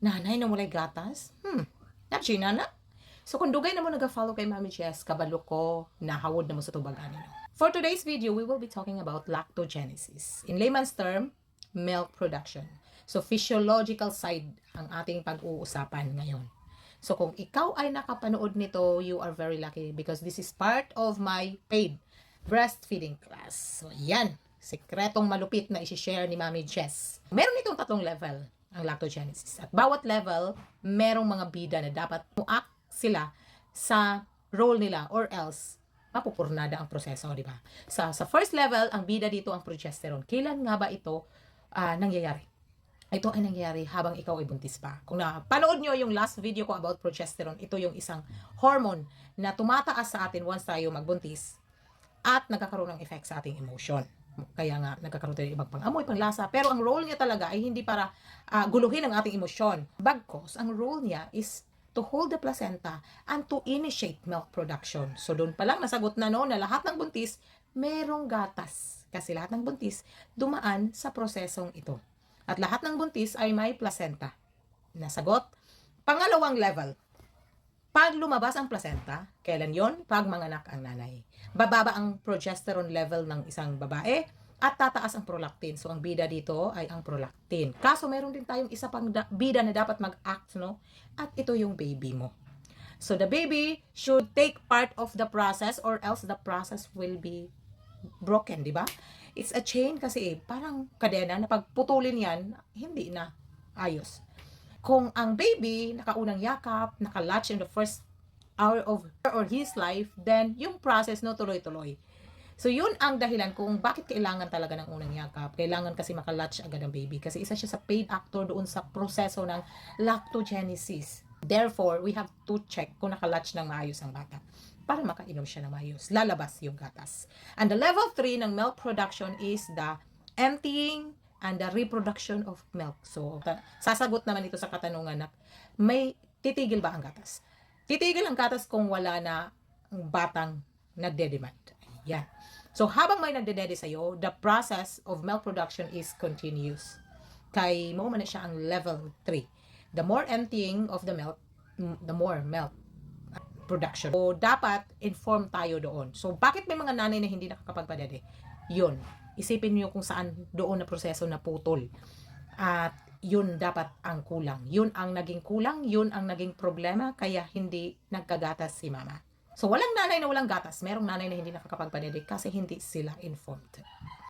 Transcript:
Nanay na mulay gatas? Hmm, napsina na. So kung dugay na mo nag-follow kay Mami Jess, kabalo ko, nahawod na mo sa tubagan ninyo. For today's video, we will be talking about lactogenesis. In layman's term, milk production. So physiological side ang ating pag-uusapan ngayon. So kung ikaw ay nakapanood nito, you are very lucky because this is part of my paid breastfeeding class. So yan, sekretong malupit na isi-share ni Mami Jess. Meron itong tatlong level ang lactogenesis. At bawat level, merong mga bida na dapat muak sila sa role nila or else mapupurnada ang proseso, di ba? Sa, sa first level, ang bida dito ang progesterone. Kailan nga ba ito ah, nangyayari? Ito ay nangyayari habang ikaw ay buntis pa. Kung napanood nyo yung last video ko about progesterone, ito yung isang hormone na tumataas sa atin once tayo magbuntis at nagkakaroon ng effect sa ating emotion. Kaya nga, nagkakaroon tayo ng ibang pang-amoy, panglasa. Pero ang role niya talaga ay hindi para ah, guluhin ang ating emosyon. Bagkos, ang role niya is to hold the placenta and to initiate milk production. So doon pa lang nasagot na no na lahat ng buntis merong gatas. Kasi lahat ng buntis dumaan sa prosesong ito. At lahat ng buntis ay may placenta. Nasagot. Pangalawang level. Pag lumabas ang placenta, kailan yon? Pag manganak ang nanay. Bababa ang progesterone level ng isang babae at tataas ang prolactin. So, ang bida dito ay ang prolactin. Kaso, meron din tayong isa pang da- bida na dapat mag-act, no? At ito yung baby mo. So, the baby should take part of the process or else the process will be broken, di ba? It's a chain kasi eh, parang kadena na pagputulin yan, hindi na ayos. Kung ang baby nakaunang yakap, nakalatch in the first hour of her or his life, then yung process no tuloy-tuloy. So yun ang dahilan kung bakit kailangan talaga ng unang yakap. Kailangan kasi makalatch agad ang baby kasi isa siya sa paid actor doon sa proseso ng lactogenesis. Therefore, we have to check kung nakalatch ng maayos ang bata para makainom siya ng maayos. Lalabas yung gatas. And the level 3 ng milk production is the emptying and the reproduction of milk. So, sasagot naman ito sa katanungan na may titigil ba ang gatas? Titigil ang gatas kung wala na ang batang nagde-demand. Yan. So, habang may nagde-dede sa'yo, the process of milk production is continuous. Kay mo man siya ang level 3. The more emptying of the milk, the more milk production. So, dapat inform tayo doon. So, bakit may mga nanay na hindi nakakapagpadede? Yun. Isipin niyo kung saan doon na proseso na putol. At yun dapat ang kulang. Yun ang naging kulang, yun ang naging problema, kaya hindi nagkagatas si mama. So, walang nanay na walang gatas. Merong nanay na hindi nakakapagpadede kasi hindi sila informed.